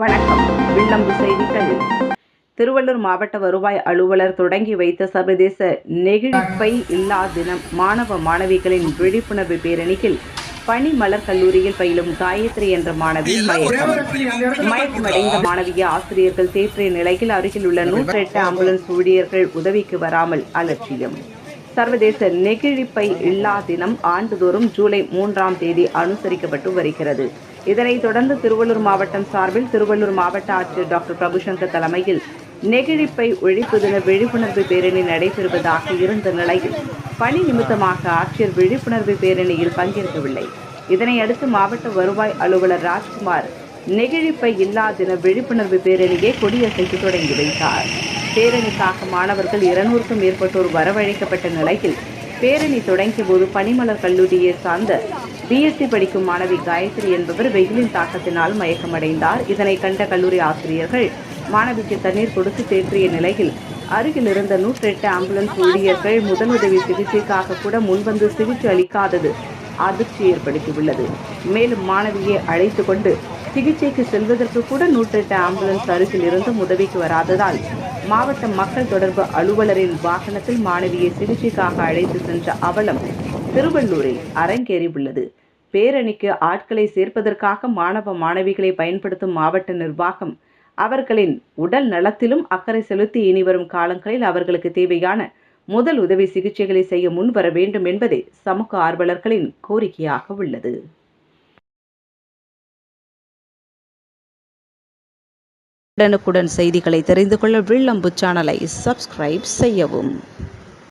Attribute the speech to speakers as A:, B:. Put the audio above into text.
A: வணக்கம். வில்லம்பு செய்திகள் திருவள்ளூர் மாவட்ட வருவாய் அலுவலர் தொடங்கி வைத்த சர்வதேச நெகிழிப்பை இல்லா தினம் மாணவ மாணவிகளின் விழிப்புணர்வு பேரணியில் பனிமலர் கல்லூரியில் பயிலும் காயத்ரி என்ற மாணவி மயக்கம். மயக்கமடைந்த மாணவியை ஆசிரியர்கள் தேற்றிய நிலையில் அருகில் உள்ள நூற்றி எட்டு ஆம்புலன்ஸ் ஊழியர்கள் உதவிக்கு வராமல் அலட்சியம். சர்வதேச நெகிழிப்பை இல்லா தினம் ஆண்டுதோறும் ஜூலை மூன்றாம் தேதி அனுசரிக்கப்பட்டு வருகிறது. இதனைத் தொடர்ந்து திருவள்ளூர் மாவட்டம் சார்பில் திருவள்ளூர் மாவட்ட ஆட்சியர் டாக்டர் பிரபுசங்கர் தலைமையில் நெகிழிப்பை ஒழிப்பு தின விழிப்புணர்வு பேரணி நடைபெறுவதாக இருந்த நிலையில் பணி நிமித்தமாக ஆட்சியர் விழிப்புணர்வு பேரணியில் பங்கேற்கவில்லை. இதனையடுத்து மாவட்ட வருவாய் அலுவலர் ராஜ்குமார் நெகிழிப்பை இல்லா தின விழிப்புணர்வு பேரணியை கொடியசைத்து தொடங்கி வைத்தார். பேரணிக்காக மாணவர்கள் இருநூறுக்கும் மேற்பட்டோர் வரவழைக்கப்பட்ட நிலையில் பேரணி தொடங்கிய போது பனிமலர் கல்லூரியை சார்ந்த பிஎஸ்சி படிக்கும் மாணவி காயத்ரி என்பவர் வெயிலின் தாக்கத்தினால் மயக்கமடைந்தார். இதனை கண்ட கல்லூரி ஆசிரியர்கள் மாணவிக்கு தண்ணீர் கொடுத்து தேற்றிய நிலையில் அருகில் இருந்த நூற்றெட்டு ஆம்புலன்ஸ் ஊழியர்கள் முதலுதவி சிகிச்சைக்காக கூட முன்வந்து சிகிச்சை அளிக்காதது அதிர்ச்சி ஏற்படுத்தியுள்ளது. மேலும் மாணவியை அழைத்து கொண்டு சிகிச்சைக்கு செல்வதற்கு கூட நூற்றெட்டு ஆம்புலன்ஸ் அருகில் இருந்தும் உதவிக்கு வராததால் மாவட்ட மக்கள் தொடர்பு அலுவலரின் வாகனத்தில் மாணவியை சிகிச்சைக்காக அழைத்து சென்ற அவலம் திருவள்ளூரில் அரங்கேறியுள்ளது. பேரணிக்கு ஆட்களை சேர்ப்பதற்காக மாணவ மாணவிகளை பயன்படுத்தும் மாவட்ட நிர்வாகம் அவர்களின் உடல் நலத்திலும் அக்கறை செலுத்தி இனிவரும் காலங்களில் அவர்களுக்கு தேவையான முதல் உதவி சிகிச்சைகளை செய்ய முன்வர வேண்டும் என்பதே சமூக ஆர்வலர்களின் கோரிக்கையாக உள்ளது. உடனுக்குடன் செய்திகளை தெரிந்து கொள்ள வில்லம்பு சேனலை சப்ஸ்கிரைப் செய்யவும்.